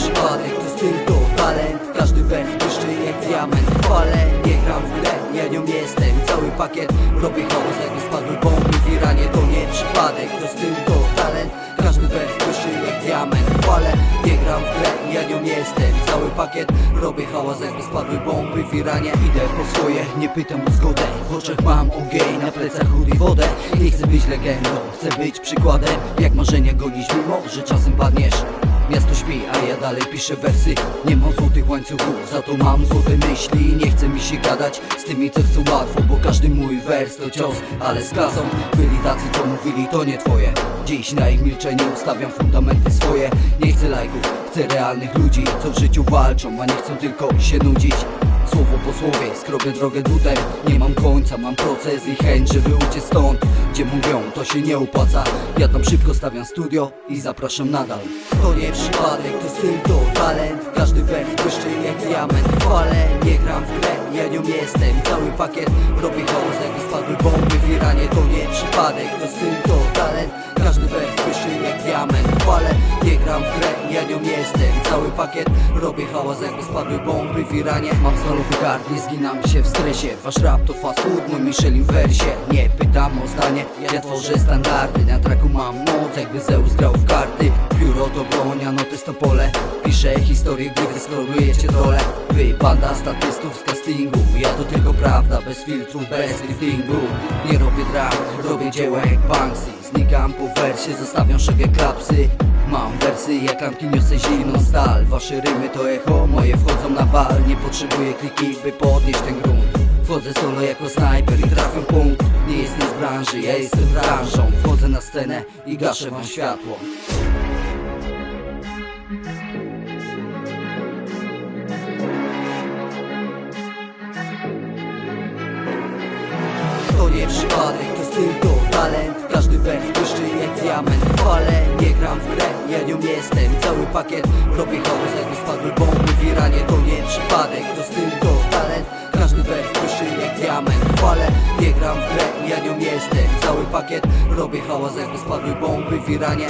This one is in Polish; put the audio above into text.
przypadek, to styl, to talent. Każdy wers błyszczy jak diament. Chwalę, nie gram w grę, ja nią jestem. Cały pakiet, robię chaos jakby spadły bomby w Iranie. To nie przypadek, to styl, to talent. Każdy wers błyszczy jak diament. Chwalę, nie gram w grę, ja nią jestem. Cały pakiet, robię hałas jakby spadły bomby w Iranie. Idę po swoje, nie pytam o zgodę. W oczach mam ogień, na plecach chód i wodę. Nie chcę być legendą, chcę być przykładem. Jak marzenia gonić mimo, że czasem padniesz Miasto śpi, a ja dalej piszę wersy. Nie mam złotych łańcuchów, za to mam złote myśli. Nie chce mi się gadać z tymi co chcą łatwo Bo każdy mój wers to cios, ale z klasą. Byli tacy co mówili to nie twoje. Dziś na ich milczenie ustawiam fundamenty swoje. Nie chcę lajków, chcę realnych ludzi Co w życiu walczą, a nie chcą tylko się nudzić Słowo po słowie, skrobię drogę butem Nie mam końca, mam proces i chęć, żeby uciec stąd. Gdzie mówią, to się nie opłaca. Ja tam szybko stawiam studio i zapraszam nadal. To nie przypadek, to styl, to talent. Każdy wers błyszczy jak diament. Chwalę, nie gram w grę, ja nią jestem. Cały pakiet, robię chaos jakby spadły bomby w Iranie. To nie przypadek, to styl, to talent. Każdy wers błyszczy jak diament gram w grę, ja nią jestem. Cały pakiet, robię hałas jakby spadły bomby w Iranie. Mam stalowy gard, zginam się w stresie. Wasz rap to fast food, mój Michelin wersie. Nie pytam o zdanie, ja tworzę standardy. Na traku mam moc, jakby Zeus grał w karty. Biuro to broń, a notes to pole Piszę historię, gdy skrolujecie dole. Wy banda statystów z castingu. Ja to tylko prawda, bez filtru, bez liftingu. Nie robię dram, robię dzieła jak Banksy. Znikam po wersie, zostawiam szogę klapsy Mam wersy jak klamki, niosę zimną stal. Wasze rymy to echo, moje wchodzą na bal. Nie potrzebuję kliki, by podnieść ten grunt. Wchodzę solo jako snajper i trafię punkt. Nie jestem z branży, ja jestem branżą. Wchodzę na scenę i gaszę wam światło. To nie przypadek, to styl, to talent. Każdy wers błyszczy jak diament. Chwalę, nie gram w grę, ja nią jestem Cały pakiet, robię chaos jakby spadły bomby w Iranie To nie przypadek, to styl, to talent. Każdy wers błyszczy jak diament Chwalę, nie gram w grę, ja nią jestem Cały pakiet, robię hałas jakby spadły bomby w Iranie